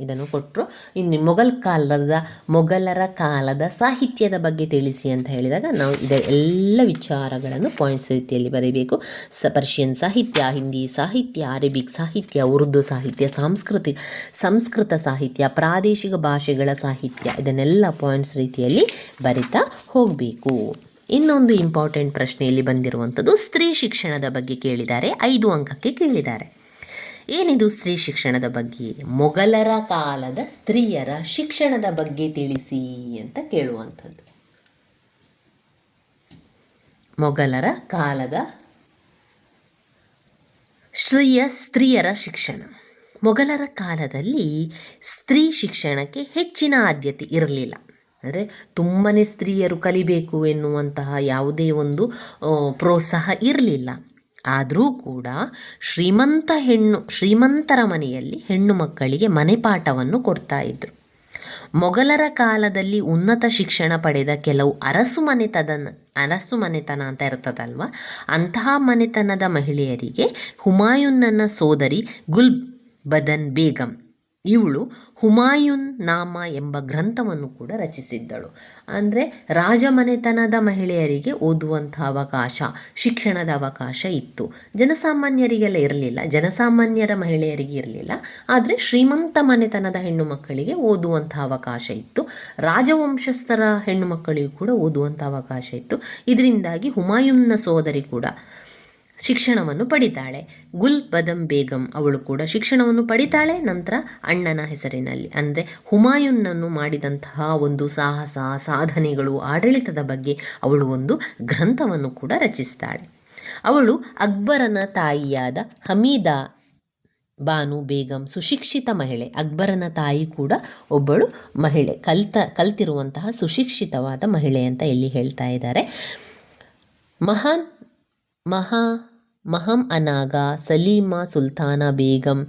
ಇದನ್ನು ಕೊಟ್ಟರು ಇನ್ನು ಮೊಘಲ್ ಕಾಲದ, ಮೊಘಲರ ಕಾಲದ ಸಾಹಿತ್ಯದ ಬಗ್ಗೆ ತಿಳಿಸಿ ಅಂತ ಹೇಳಿದಾಗ ನಾವು ಇದರ ಎಲ್ಲ ವಿಚಾರಗಳನ್ನು ಪಾಯಿಂಟ್ಸ್ ರೀತಿಯಲ್ಲಿ ಬರೀಬೇಕು. ಸ ಪರ್ಷಿಯನ್ ಸಾಹಿತ್ಯ ಹಿಂದಿ ಸಾಹಿತ್ಯ ಅರೇಬಿಕ್ ಸಾಹಿತ್ಯ ಉರ್ದು ಸಾಹಿತ್ಯ ಸಾಂಸ್ಕೃತಿಕ ಸಂಸ್ಕೃತ ಸಾಹಿತ್ಯ, ಪ್ರಾದೇಶಿಕ ಭಾಷೆಗಳ ಸಾಹಿತ್ಯ ಇದನ್ನೆಲ್ಲ ಪಾಯಿಂಟ್ಸ್ ರೀತಿಯಲ್ಲಿ ಬರಿತಾ ಹೋಗಬೇಕು. ಇನ್ನೊಂದು ಇಂಪಾರ್ಟೆಂಟ್ ಪ್ರಶ್ನೆಯಲ್ಲಿ ಬಂದಿರುವಂಥದ್ದು, ಸ್ತ್ರೀ ಶಿಕ್ಷಣದ ಬಗ್ಗೆ ಕೇಳಿದ್ದಾರೆ. ಐದು ಅಂಕಕ್ಕೆ ಕೇಳಿದ್ದಾರೆ. ಏನಿದು ಸ್ತ್ರೀ ಶಿಕ್ಷಣದ ಬಗ್ಗೆ? ಮೊಘಲರ ಕಾಲದ ಸ್ತ್ರೀಯರ ಶಿಕ್ಷಣದ ಬಗ್ಗೆ ತಿಳಿಸಿ ಅಂತ ಕೇಳುವಂಥದ್ದು. ಮೊಘಲರ ಕಾಲದ ಸ್ತ್ರೀಯ ಸ್ತ್ರೀಯರ ಶಿಕ್ಷಣ. ಮೊಘಲರ ಕಾಲದಲ್ಲಿ ಸ್ತ್ರೀ ಶಿಕ್ಷಣಕ್ಕೆ ಹೆಚ್ಚಿನ ಆದ್ಯತೆ ಇರಲಿಲ್ಲ. ಅಂದರೆ ತುಂಬಾ ಸ್ತ್ರೀಯರು ಕಲಿಬೇಕು ಎನ್ನುವಂತಹ ಯಾವುದೇ ಒಂದು ಪ್ರೋತ್ಸಾಹ ಇರಲಿಲ್ಲ. ಆದರೂ ಕೂಡ ಶ್ರೀಮಂತ ಹೆಣ್ಣು, ಶ್ರೀಮಂತರ ಮನೆಯಲ್ಲಿ ಹೆಣ್ಣು ಮಕ್ಕಳಿಗೆ ಮನೆಪಾಠವನ್ನು ಕೊಡ್ತಾ ಇದ್ರು. ಮೊಘಲರ ಕಾಲದಲ್ಲಿ ಉನ್ನತ ಶಿಕ್ಷಣ ಪಡೆದ ಕೆಲವು ಅರಸು ಮನೆತನ ಅರಸು ಮನೆತನ ಅಂತ ಇರ್ತದಲ್ವ? ಅಂತಹ ಮನೆತನದ ಮಹಿಳೆಯರಿಗೆ ಹುಮಾಯೂನ್ನನ ಸೋದರಿ ಗುಲ್ ಬದನ್ ಬೇಗಂ ಇವಳು ಹುಮಾಯುನ್ ನಾಮ ಎಂಬ ಗ್ರಂಥವನ್ನು ಕೂಡ ರಚಿಸಿದ್ದಳು. ಅಂದರೆ ರಾಜಮನೆತನದ ಮಹಿಳೆಯರಿಗೆ ಓದುವಂಥ ಅವಕಾಶ, ಶಿಕ್ಷಣದ ಅವಕಾಶ ಇತ್ತು. ಜನಸಾಮಾನ್ಯರಿಗೆಲ್ಲ ಇರಲಿಲ್ಲ, ಜನಸಾಮಾನ್ಯರ ಮಹಿಳೆಯರಿಗೆ ಇರಲಿಲ್ಲ. ಆದರೆ ಶ್ರೀಮಂತ ಮನೆತನದ ಹೆಣ್ಣು ಮಕ್ಕಳಿಗೆ ಓದುವಂಥ ಅವಕಾಶ ಇತ್ತು. ರಾಜವಂಶಸ್ಥರ ಹೆಣ್ಣು ಮಕ್ಕಳಿಗೂ ಕೂಡ ಓದುವಂಥ ಅವಕಾಶ ಇತ್ತು. ಇದರಿಂದಾಗಿ ಹುಮಾಯುನ್ನ ಸೋದರಿ ಕೂಡ ಶಿಕ್ಷಣವನ್ನು ಪಡಿತಾಳೆ. ಗುಲ್ ಬದಂ ಬೇಗಂ ಅವಳು ಕೂಡ ಶಿಕ್ಷಣವನ್ನು ಪಡಿತಾಳೆ. ನಂತರ ಅಣ್ಣನ ಹೆಸರಿನಲ್ಲಿ, ಅಂದರೆ ಹುಮಾಯೂನ್ನನ್ನು ಮಾಡಿದಂತಹ ಒಂದು ಸಾಹಸ, ಸಾಧನೆಗಳು ಆಡಳಿತದ ಬಗ್ಗೆ ಅವಳು ಒಂದು ಗ್ರಂಥವನ್ನು ಕೂಡ ರಚಿಸ್ತಾಳೆ. ಅವಳು ಅಕ್ಬರನ ತಾಯಿಯಾದ ಹಮೀದಾ ಬಾನು ಬೇಗಂ ಸುಶಿಕ್ಷಿತ ಮಹಿಳೆ. ಅಕ್ಬರನ ತಾಯಿ ಕೂಡ ಒಬ್ಬಳು ಮಹಿಳೆ. ಕಲ್ತ, ಕಲ್ತಿರುವಂತಹ ಸುಶಿಕ್ಷಿತವಾದ ಮಹಿಳೆ ಅಂತ ಇಲ್ಲಿ ಹೇಳ್ತಾ ಇದ್ದಾರೆ. ಮಹಾನ್, ಮಹಾ ಮಹಂ ಅನಾಗ ಸಲೀಮಾ ಸುಲ್ತಾನ ಬೇಗಂ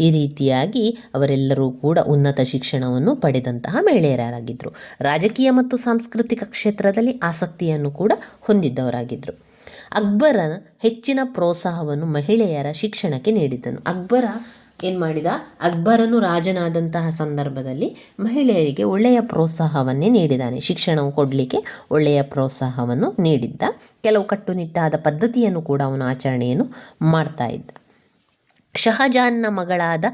ಈ ರೀತಿಯಾಗಿ ಅವರೆಲ್ಲರೂ ಕೂಡ ಉನ್ನತ ಶಿಕ್ಷಣವನ್ನು ಪಡೆದಂತಹ ಮಹಿಳೆಯರಾಗಿದ್ದರು ರಾಜಕೀಯ ಮತ್ತು ಸಾಂಸ್ಕೃತಿಕ ಕ್ಷೇತ್ರದಲ್ಲಿ ಆಸಕ್ತಿಯನ್ನು ಕೂಡ ಹೊಂದಿದ್ದವರಾಗಿದ್ದರು ಅಕ್ಬರನ ಹೆಚ್ಚಿನ ಪ್ರೋತ್ಸಾಹವನ್ನು ಮಹಿಳೆಯರ ಶಿಕ್ಷಣಕ್ಕೆ ನೀಡಿದ್ದನು. ಅಕ್ಬರ ಏನು ಮಾಡಿದ? ಅಕ್ಬರನು ರಾಜನಾದಂತಹ ಸಂದರ್ಭದಲ್ಲಿ ಮಹಿಳೆಯರಿಗೆ ಒಳ್ಳೆಯ ಪ್ರೋತ್ಸಾಹವನ್ನೇ ನೀಡಿದ್ದಾನೆ. ಶಿಕ್ಷಣವು ಕೊಡಲಿಕ್ಕೆ ಒಳ್ಳೆಯ ಪ್ರೋತ್ಸಾಹವನ್ನು ನೀಡಿದ್ದ ಕೆಲವು ಕಟ್ಟುನಿಟ್ಟಾದ ಪದ್ಧತಿಯನ್ನು ಕೂಡ ಅವನು ಆಚರಣೆಯನ್ನು ಮಾಡ್ತಾ ಇದ್ದ. ಶಹಜಾನ್ನ ಮಗಳಾದ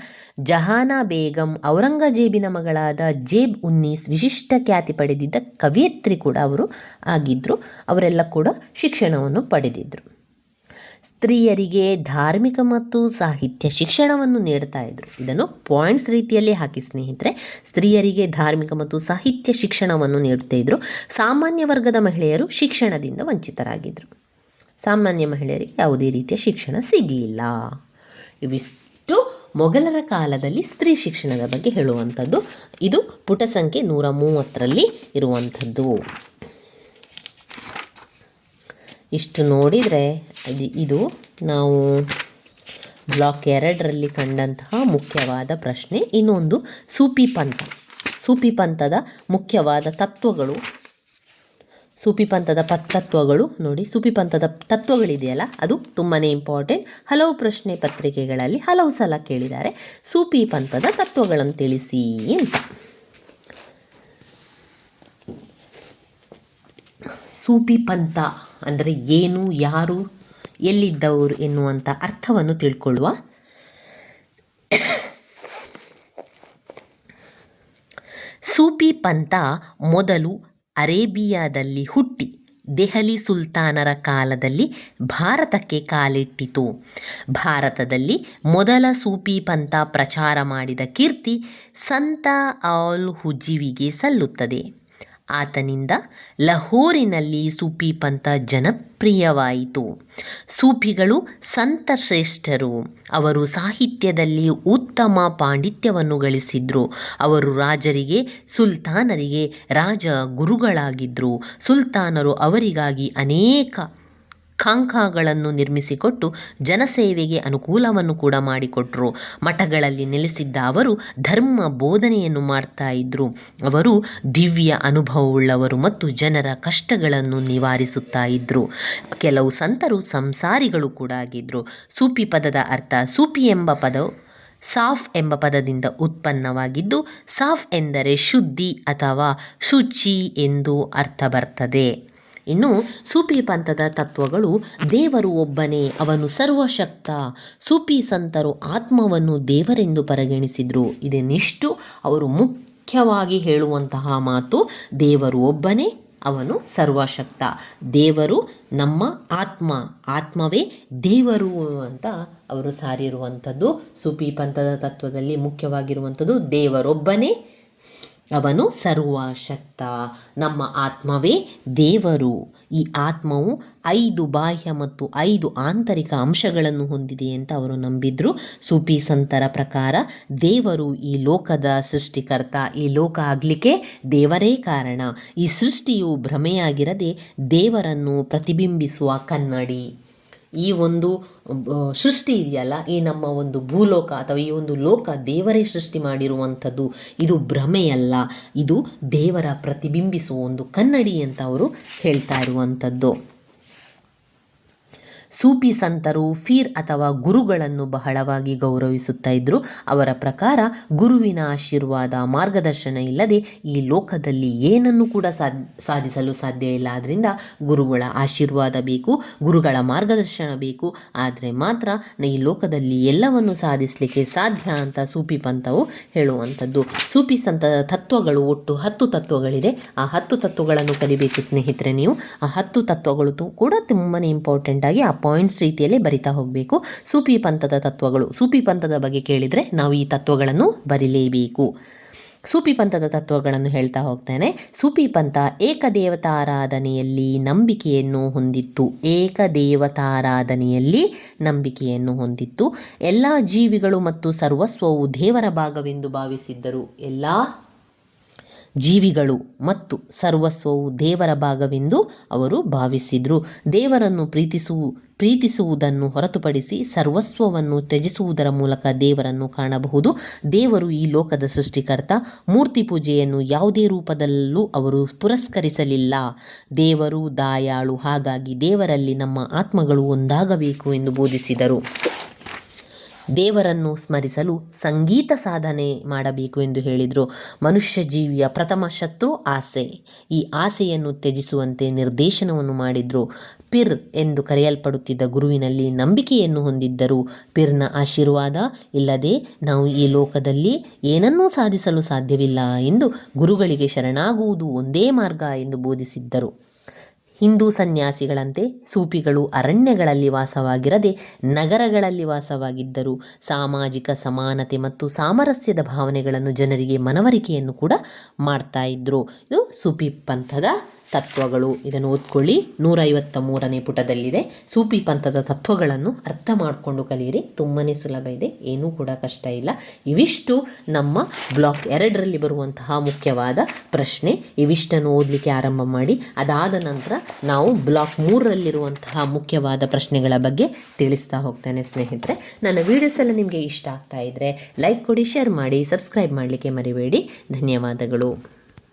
ಜಹಾನಾ ಬೇಗಂ, ಔರಂಗಜೇಬಿನ ಮಗಳಾದ ಜೇಬ್ ಉನ್ನೀಸ್ ವಿಶಿಷ್ಟ ಖ್ಯಾತಿ ಪಡೆದಿದ್ದ ಕವಿಯತ್ರಿ ಕೂಡ ಅವರು ಆಗಿದ್ದರು ಅವರೆಲ್ಲ ಕೂಡ ಶಿಕ್ಷಣವನ್ನು ಪಡೆದಿದ್ದರು ಸ್ತ್ರೀಯರಿಗೆ ಧಾರ್ಮಿಕ ಮತ್ತು ಸಾಹಿತ್ಯ ಶಿಕ್ಷಣವನ್ನು ನೀಡ್ತಾ ಇದ್ರು. ಇದನ್ನು ಪಾಯಿಂಟ್ಸ್ ರೀತಿಯಲ್ಲಿ ಹಾಕಿ ಸ್ನೇಹಿತರೆ, ಸ್ತ್ರೀಯರಿಗೆ ಧಾರ್ಮಿಕ ಮತ್ತು ಸಾಹಿತ್ಯ ಶಿಕ್ಷಣವನ್ನು ನೀಡ್ತಾ ಇದ್ರು. ಸಾಮಾನ್ಯ ವರ್ಗದ ಮಹಿಳೆಯರು ಶಿಕ್ಷಣದಿಂದ ವಂಚಿತರಾಗಿದ್ದರು ಸಾಮಾನ್ಯ ಮಹಿಳೆಯರಿಗೆ ಯಾವುದೇ ರೀತಿಯ ಶಿಕ್ಷಣ ಸಿಗಲಿಲ್ಲ. ಇವಿಷ್ಟು ಮೊಘಲರ ಕಾಲದಲ್ಲಿ ಸ್ತ್ರೀ ಶಿಕ್ಷಣದ ಬಗ್ಗೆ ಹೇಳುವಂಥದ್ದು. ಇದು ಪುಟ ಸಂಖ್ಯೆ ನೂರ ಮೂವತ್ತರಲ್ಲಿ ಇರುವಂಥದ್ದು. ಇಷ್ಟು ನೋಡಿದರೆ ಇದು ಇದು ನಾವು ಬ್ಲಾಕ್ ಎರಡರಲ್ಲಿ ಕಂಡಂತಹ ಮುಖ್ಯವಾದ ಪ್ರಶ್ನೆ, ಇನ್ನೊಂದು ಸೂಪಿ ಪಂಥ. ಸೂಪಿ ಪಂಥದ ಮುಖ್ಯವಾದ ತತ್ವಗಳು. ಸೂಪಿ ಪಂಥದ ಪತ್ ತತ್ವಗಳು ನೋಡಿ, ಸೂಪಿ ಪಂಥದ ತತ್ವಗಳಿದೆಯಲ್ಲ, ಅದು ತುಂಬಾ ಇಂಪಾರ್ಟೆಂಟ್ ಹಲವು ಪ್ರಶ್ನೆ ಪತ್ರಿಕೆಗಳಲ್ಲಿ ಹಲವು ಸಲ ಕೇಳಿದ್ದಾರೆ, ಸೂಪಿ ಪಂಥದ ತತ್ವಗಳನ್ನು ತಿಳಿಸಿ ಅಂತ. ಸೂಪಿ ಪಂಥ. ಅಂದರೆ ಏನು, ಯಾರು, ಎಲ್ಲಿದ್ದವರು ಎನ್ನುವಂಥ ಅರ್ಥವನ್ನು ತಿಳ್ಕೊಳ್ಳುವ ಸೂಫಿ ಪಂಥ ಮೊದಲು ಅರೇಬಿಯಾದಲ್ಲಿ ಹುಟ್ಟಿ ದೆಹಲಿ ಸುಲ್ತಾನರ ಕಾಲದಲ್ಲಿ ಭಾರತಕ್ಕೆ ಕಾಲಿಟ್ಟಿತು. ಭಾರತದಲ್ಲಿ ಮೊದಲ ಸೂಫಿ ಪಂಥ ಪ್ರಚಾರ ಮಾಡಿದ ಕೀರ್ತಿ ಸಂತ ಆಲ್ ಹುಜೀವಿಗೆ ಸಲ್ಲುತ್ತದೆ. ಆತನಿಂದ ಲಹೋರಿನಲ್ಲಿ ಸೂಫಿ ಪಂಥ ಜನಪ್ರಿಯವಾಯಿತು. ಸೂಫಿಗಳು ಸಂತ ಶ್ರೇಷ್ಠರು. ಅವರು ಸಾಹಿತ್ಯದಲ್ಲಿ ಉತ್ತಮ ಪಾಂಡಿತ್ಯವನ್ನು ಗಳಿಸಿದ್ರು. ಅವರು ರಾಜರಿಗೆ, ಸುಲ್ತಾನರಿಗೆ ರಾಜ ಗುರುಗಳಾಗಿದ್ದರು ಸುಲ್ತಾನರು ಅವರಿಗಾಗಿ ಅನೇಕ ಖಾಂಖಾಗಳನ್ನು ನಿರ್ಮಿಸಿಕೊಟ್ಟು ಜನಸೇವೆಗೆ ಅನುಕೂಲವನ್ನು ಕೂಡ ಮಾಡಿಕೊಟ್ರು. ಮಠಗಳಲ್ಲಿ ನೆಲೆಸಿದ್ದ ಅವರು ಧರ್ಮ ಬೋಧನೆಯನ್ನು ಮಾಡ್ತಾ ಇದ್ರು. ಅವರು ದಿವ್ಯ ಅನುಭವವುಳ್ಳವರು ಮತ್ತು ಜನರ ಕಷ್ಟಗಳನ್ನು ನಿವಾರಿಸುತ್ತಾ ಇದ್ದರು ಕೆಲವು ಸಂತರು ಸಂಸಾರಿಗಳು ಕೂಡ ಆಗಿದ್ದರು ಸೂಪಿ ಪದದ ಅರ್ಥ ಸೂಪಿ ಎಂಬ ಪದವು ಸಾಫ್ ಎಂಬ ಪದದಿಂದ ಉತ್ಪನ್ನವಾಗಿದ್ದು, ಸಾಫ್ ಎಂದರೆ ಶುದ್ಧಿ ಅಥವಾ ಶುಚಿ ಎಂದು ಅರ್ಥ ಬರ್ತದೆ. ಇನ್ನು ಸೂಪಿ ಪಂಥದ ತತ್ವಗಳು ದೇವರು ಒಬ್ಬನೇ, ಅವನು ಸರ್ವಶಕ್ತ. ಸೂಪಿ ಸಂತರು ಆತ್ಮವನ್ನು ದೇವರೆಂದು ಪರಿಗಣಿಸಿದರು. ಇದನ್ನಿಷ್ಟು ಅವರು ಮುಖ್ಯವಾಗಿ ಹೇಳುವಂತಹ ಮಾತು, ದೇವರು ಒಬ್ಬನೇ, ಅವನು ಸರ್ವಶಕ್ತ. ದೇವರು ನಮ್ಮ ಆತ್ಮ, ಆತ್ಮವೇ ದೇವರು ಅಂತ ಅವರು ಸಾರಿರುವಂಥದ್ದು. ಸೂಫಿ ಪಂಥದ ತತ್ವದಲ್ಲಿ ಮುಖ್ಯವಾಗಿರುವಂಥದ್ದು ದೇವರೊಬ್ಬನೇ ಅವನು ಸರ್ವಶಕ್ತ. ನಮ್ಮ ಆತ್ಮವೇ ದೇವರು. ಈ ಆತ್ಮವು ಐದು ಬಾಹ್ಯ ಮತ್ತು ಐದು ಆಂತರಿಕ ಅಂಶಗಳನ್ನು ಹೊಂದಿದೆ ಅಂತ ಅವರು ನಂಬಿದ್ರು. ಸೂಫಿ ಸಂತರ ಪ್ರಕಾರ ದೇವರು ಈ ಲೋಕದ ಸೃಷ್ಟಿಕರ್ತ, ಈ ಲೋಕ ಆಗಲಿಕ್ಕೆ ದೇವರೇ ಕಾರಣ. ಈ ಸೃಷ್ಟಿಯು ಭ್ರಮೆಯಾಗಿರದೆ ದೇವರನ್ನು ಪ್ರತಿಬಿಂಬಿಸುವ ಕನ್ನಡಿ. ಈ ಒಂದು ಸೃಷ್ಟಿ ಇದೆಯಲ್ಲ, ಈ ನಮ್ಮ ಒಂದು ಭೂಲೋಕ ಅಥವಾ ಈ ಒಂದು ಲೋಕ ದೇವರೇ ಸೃಷ್ಟಿ ಮಾಡಿರುವಂಥದ್ದು, ಇದು ಭ್ರಮೆಯಲ್ಲ, ಇದು ದೇವರ ಪ್ರತಿಬಿಂಬಿಸುವ ಒಂದು ಕನ್ನಡಿ ಅಂತ ಅವರು ಹೇಳ್ತಾ ಇರುವಂಥದ್ದು. ಸೂಫಿ ಸಂತರು, ಫೀರ್ ಅಥವಾ ಗುರುಗಳನ್ನು ಬಹಳವಾಗಿ ಗೌರವಿಸುತ್ತಾ ಇದ್ದರು ಅವರ ಪ್ರಕಾರ ಗುರುವಿನ ಆಶೀರ್ವಾದ, ಮಾರ್ಗದರ್ಶನ ಇಲ್ಲದೆ ಈ ಲೋಕದಲ್ಲಿ ಏನನ್ನು ಕೂಡ ಸಾಧಿಸಲು ಸಾಧ್ಯ ಇಲ್ಲ. ಆದ್ದರಿಂದ ಗುರುಗಳ ಆಶೀರ್ವಾದ ಬೇಕು, ಗುರುಗಳ ಮಾರ್ಗದರ್ಶನ ಬೇಕು. ಆದರೆ ಮಾತ್ರ ಈ ಲೋಕದಲ್ಲಿ ಎಲ್ಲವನ್ನು ಸಾಧಿಸಲಿಕ್ಕೆ ಸಾಧ್ಯ ಅಂತ ಸೂಫಿ ಪಂಥವು ಹೇಳುವಂಥದ್ದು. ಸೂಫಿ ಸಂತದ ತತ್ವಗಳು ಒಟ್ಟು ಹತ್ತು ತತ್ವಗಳಿದೆ. ಆ ಹತ್ತು ತತ್ವಗಳನ್ನು ಕಲಿಬೇಕು ಸ್ನೇಹಿತರೆ ನೀವು. ಆ ಹತ್ತು ತತ್ವಗಳು ಕೂಡ ತುಂಬಾ ಇಂಪಾರ್ಟೆಂಟ್ ಆಗಿ ಪಾಯಿಂಟ್ಸ್ ರೀತಿಯಲ್ಲಿ ಬರಿತಾ ಹೋಗಬೇಕು. ಸೂಫಿ ಪಂಥದ ತತ್ವಗಳು, ಸೂಫಿ ಪಂಥದ ಬಗ್ಗೆ ಕೇಳಿದರೆ ನಾವು ಈ ತತ್ವಗಳನ್ನು ಬರಿಲೇಬೇಕು. ಸೂಪಿ ಪಂಥದ ತತ್ವಗಳನ್ನು ಹೇಳ್ತಾ ಹೋಗ್ತೇನೆ. ಸೂಪಿ ಪಂಥ ಏಕದೇವತಾರಾಧನೆಯಲ್ಲಿ ನಂಬಿಕೆಯನ್ನು ಹೊಂದಿತ್ತು. ಏಕದೇವತಾರಾಧನೆಯಲ್ಲಿ ನಂಬಿಕೆಯನ್ನು ಹೊಂದಿತ್ತು. ಎಲ್ಲ ಜೀವಿಗಳು ಮತ್ತು ಸರ್ವಸ್ವವು ದೇವರ ಭಾಗವೆಂದು ಭಾವಿಸಿದ್ದರು. ಎಲ್ಲ ಜೀವಿಗಳು ಮತ್ತು ಸರ್ವಸ್ವವು ದೇವರ ಭಾಗವೆಂದು ಅವರು ಭಾವಿಸಿದರು. ದೇವರನ್ನು ಪ್ರೀತಿಸು ಪ್ರೀತಿಸುವುದನ್ನು ಹೊರತುಪಡಿಸಿ ಸರ್ವಸ್ವವನ್ನು ತ್ಯಜಿಸುವುದರ ಮೂಲಕ ದೇವರನ್ನು ಕಾಣಬಹುದು. ದೇವರು ಈ ಲೋಕದ ಸೃಷ್ಟಿಕರ್ತ. ಮೂರ್ತಿ ಪೂಜೆಯನ್ನು ಯಾವುದೇ ರೂಪದಲ್ಲೂ ಅವರು ಪುರಸ್ಕರಿಸಲಿಲ್ಲ. ದೇವರು ದಾಯಾಳು, ಹಾಗಾಗಿ ದೇವರಲ್ಲಿ ನಮ್ಮ ಆತ್ಮಗಳು ಒಂದಾಗಬೇಕು ಎಂದು ಬೋಧಿಸಿದರು. ದೇವರನ್ನು ಸ್ಮರಿಸಲು ಸಂಗೀತ ಸಾಧನೆ ಮಾಡಬೇಕು ಎಂದು ಹೇಳಿದರು. ಮನುಷ್ಯ ಜೀವಿಯ ಪ್ರಥಮ ಶತ್ರು ಆಸೆ. ಈ ಆಸೆಯನ್ನು ತ್ಯಜಿಸುವಂತೆ ನಿರ್ದೇಶನವನ್ನು ಮಾಡಿದರು. ಪಿರ್ ಎಂದು ಕರೆಯಲ್ಪಡುತ್ತಿದ್ದ ಗುರುವಿನಲ್ಲಿ ನಂಬಿಕೆಯನ್ನು ಹೊಂದಿದ್ದರು ಪಿರ್ನ ಆಶೀರ್ವಾದ ಇಲ್ಲದೆ ನಾವು ಈ ಲೋಕದಲ್ಲಿ ಏನನ್ನೂ ಸಾಧಿಸಲು ಸಾಧ್ಯವಿಲ್ಲ ಎಂದು ಗುರುಗಳಿಗೆ ಶರಣಾಗುವುದು ಒಂದೇ ಮಾರ್ಗ ಎಂದು ಬೋಧಿಸಿದ್ದರು. ಹಿಂದೂ ಸನ್ಯಾಸಿಗಳಂತೆ ಸೂಫಿಗಳು ಅರಣ್ಯಗಳಲ್ಲಿ ವಾಸವಾಗಿರದೆ ನಗರಗಳಲ್ಲಿ ವಾಸವಾಗಿದ್ದರು ಸಾಮಾಜಿಕ ಸಮಾನತೆ ಮತ್ತು ಸಾಮರಸ್ಯದ ಭಾವನೆಗಳನ್ನು ಜನರಿಗೆ ಮನವರಿಕೆಯನ್ನು ಕೂಡ ಮಾಡ್ತಾ ಇದ್ದರು ಇದು ಸೂಫಿ ಪಂಥದ ತತ್ವಗಳು. ಇದನ್ನು ಓದ್ಕೊಳ್ಳಿ. ನೂರೈವತ್ತ ಮೂರನೇ ಪುಟದಲ್ಲಿದೆ. ಸೂಫಿ ಪಂಥದ ತತ್ವಗಳನ್ನು ಅರ್ಥ ಮಾಡಿಕೊಂಡು ಕಲಿಯಿರಿ. ತುಂಬಾ ಸುಲಭ ಇದೆ. ಏನೂ ಕೂಡ ಕಷ್ಟ ಇಲ್ಲ. ಇವಿಷ್ಟು ನಮ್ಮ ಬ್ಲಾಕ್ ಎರಡರಲ್ಲಿ ಬರುವಂತಹ ಮುಖ್ಯವಾದ ಪ್ರಶ್ನೆ. ಇವಿಷ್ಟನ್ನು ಓದಲಿಕ್ಕೆ ಆರಂಭ ಮಾಡಿ. ಅದಾದ ನಂತರ ನಾವು ಬ್ಲಾಕ್ ಮೂರರಲ್ಲಿರುವಂತಹ ಮುಖ್ಯವಾದ ಪ್ರಶ್ನೆಗಳ ಬಗ್ಗೆ ತಿಳಿಸ್ತಾ ಹೋಗ್ತೇನೆ ಸ್ನೇಹಿತರೆ. ನನ್ನ ವೀಡಿಯೋಸ್ ಎಲ್ಲ ನಿಮಗೆ ಇಷ್ಟ ಆಗ್ತಾ ಇದ್ದರೆ ಲೈಕ್ ಕೊಡಿ ಶೇರ್ ಮಾಡಿ ಸಬ್ಸ್ಕ್ರೈಬ್ ಮಾಡಲಿಕ್ಕೆ ಮರಿಬೇಡಿ. ಧನ್ಯವಾದಗಳು.